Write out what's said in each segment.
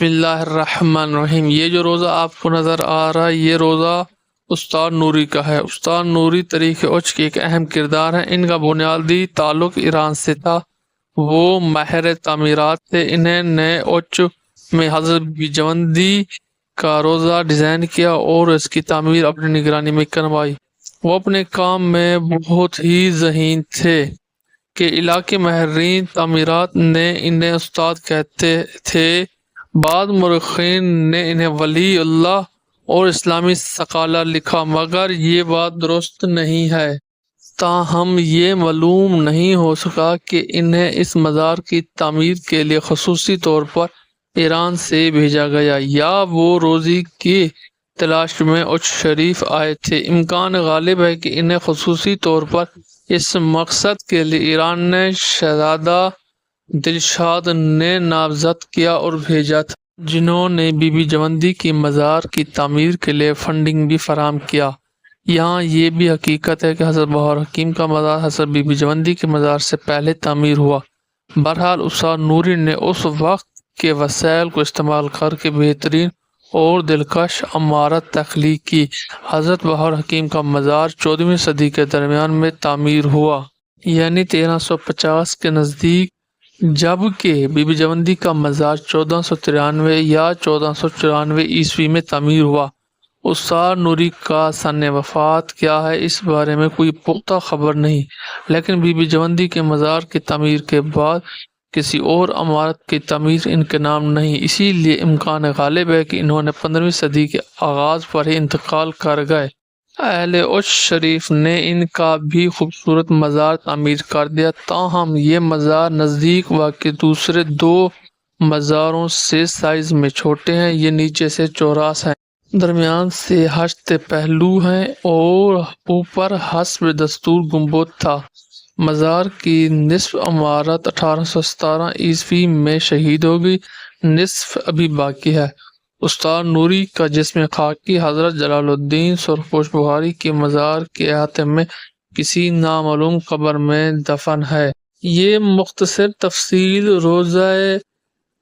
بسم اللہ الرحمن الرحیم۔ یہ جو روزہ آپ کو نظر آ رہا ہے، یہ روزہ استاد نوری کا ہے۔ استاد نوری طریق اچ کے ایک اہم کردار ہیں۔ ان کا بنیادی تعلق ایران سے تھا۔ وہ ماہر تعمیرات تھے انہیں نئے اچ میں حضرت جوندی کا روزہ ڈیزائن کیا اور اس کی تعمیر اپنی نگرانی میں کروائی۔ وہ اپنے کام میں بہت ہی ذہین تھے کہ علاقے ماہرین تعمیرات نے انہیں استاد کہتے تھے۔ بعض مرخین نے انہیں ولی اللہ اور اسلامی سقالہ لکھا، مگر یہ بات درست نہیں ہے۔ تاہم یہ معلوم نہیں ہو سکا کہ انہیں اس مزار کی تعمیر کے لیے خصوصی طور پر ایران سے بھیجا گیا، یا وہ روزی کی تلاش میں اچ شریف آئے تھے۔ امکان غالب ہے کہ انہیں خصوصی طور پر اس مقصد کے لیے ایران نے شہزادہ دلشاد نے نامزد کیا اور بھیجا تھا۔ جنہوں نے بی بی جوندی کی مزار کی تعمیر کے لیے فنڈنگ بھی فراہم کیا۔ یہاں یہ بھی حقیقت ہے کہ حضرت بہار حکیم کا مزار حضرت بی بی جوندی کے مزار سے پہلے تعمیر ہوا۔ بہرحال استاد نوری نے اس وقت کے وسائل کو استعمال کر کے بہترین اور دلکش عمارت تخلیق کی۔ حضرت بہار حکیم کا مزار چودہویں صدی کے درمیان میں تعمیر ہوا۔ یعنی تیرہ سو پچاس کے نزدیک جبکہ بی بی جوندی کا مزار چودہ سو ترانوے یا چودہ سو چورانوے عیسوی میں تعمیر ہوا۔ استاد نوری کا سن وفات کیا ہے اس بارے میں کوئی پختہ خبر نہیں، لیکن بی بی جوندی کے مزار کی تعمیر کے بعد کسی اور عمارت کی تعمیر ان کے نام نہیں۔ اسی لیے امکان غالب ہے کہ انہوں نے پندرہویں صدی کے آغاز پر ہی انتقال کر گئے۔ اہل اچ شریف نے ان کا بھی خوبصورت مزار تعمیر کر دیا، تاہم یہ مزار نزدیک واقع دوسرے دو مزاروں سے سائز میں چھوٹے ہیں، یہ نیچے سے چوراس ہیں۔ درمیان سے ہشت پہلو ہیں اور اوپر حسب دستور گنبد تھا۔ مزار کی نصف عمارت اٹھارہ سو ستارہ عیسوی میں شہید ہو گئی نصف ابھی باقی ہے۔ استاد نوری کا جسم خاکی حضرت جلال الدین سرخوش بخاری کے مزار کے احاطے میں کسی نامعلوم قبر میں دفن ہے۔ یہ مختصر تفصیل روزہ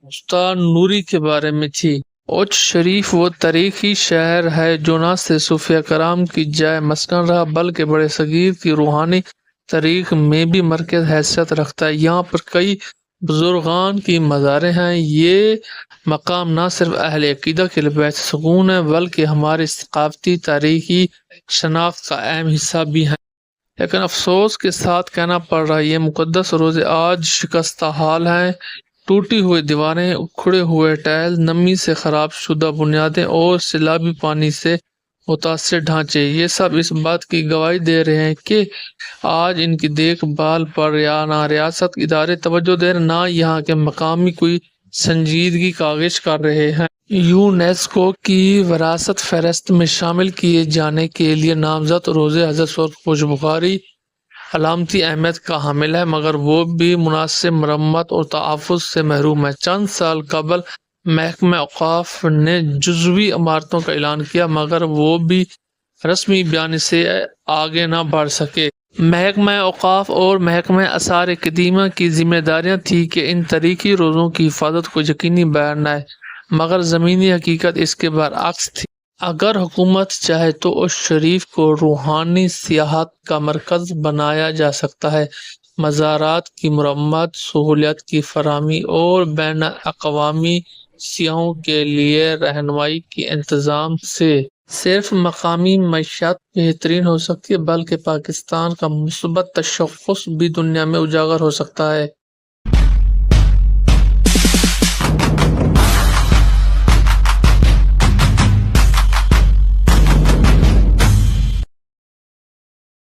استاد نوری کے بارے میں تھی۔ اچ شریف وہ تاریخی شہر ہے جو نہ سے صوفیہ کرام کی جائے مسکن رہا بلکہ بڑے صغیر کی روحانی تاریخ میں بھی مرکز حیثیت رکھتا ہے۔ یہاں پر کئی بزرگان کی مزاریں ہیں۔ یہ مقام نہ صرف اہل عقیدہ کے لیے بیت سکون ہے، بلکہ ہماری ثقافتی، تاریخی شناخت کا اہم حصہ بھی ہے لیکن افسوس کے ساتھ کہنا پڑ رہا ہے، یہ مقدس روزے آج شکستہ حال ہیں۔ ٹوٹی ہوئی دیواریں، اکھڑے ہوئے ٹائل، نمی سے خراب شدہ بنیادیں اور سیلابی پانی سے متاثر ڈھانچے۔ یہ سب اس بات کی گواہی دے رہے ہیں کہ آج ان کی دیکھ بھال پر یا نہ ریاست ادارے توجہ دے رہے نہ یہاں کے مقامی کوئی سنجیدگی کاغذ کر رہے ہیں۔ یونیسکو کی وراثت فہرست میں شامل کیے جانے کے لیے نامزد روزے حضرت خوش بخاری علامتی اہمیت کا حامل ہے، مگر وہ بھی مناسب مرمت اور تحفظ سے محروم ہے۔ چند سال قبل محکمہ اوقاف نے جزوی عمارتوں کا اعلان کیا، مگر وہ بھی رسمی بیان سے آگے نہ بڑھ سکے۔ محکمہ اوقاف اور محکمہ اثار قدیمہ کی ذمہ داریاں تھی کہ ان تاریخی روزوں کی حفاظت کو یقینی بیان ہے مگر زمینی حقیقت اس کے برعکس تھی۔ اگر حکومت چاہے تو اس شریف کو روحانی سیاحت کا مرکز بنایا جا سکتا ہے۔ مزارات کی مرمت سہولیت کی فراہمی اور بین الاقوامی سیاحوں کے لیے رہنمائی کے انتظام سے صرف مقامی معیشت بہترین ہو سکتی ہے، بلکہ پاکستان کا مثبت تشخص بھی دنیا میں اجاگر ہو سکتا ہے۔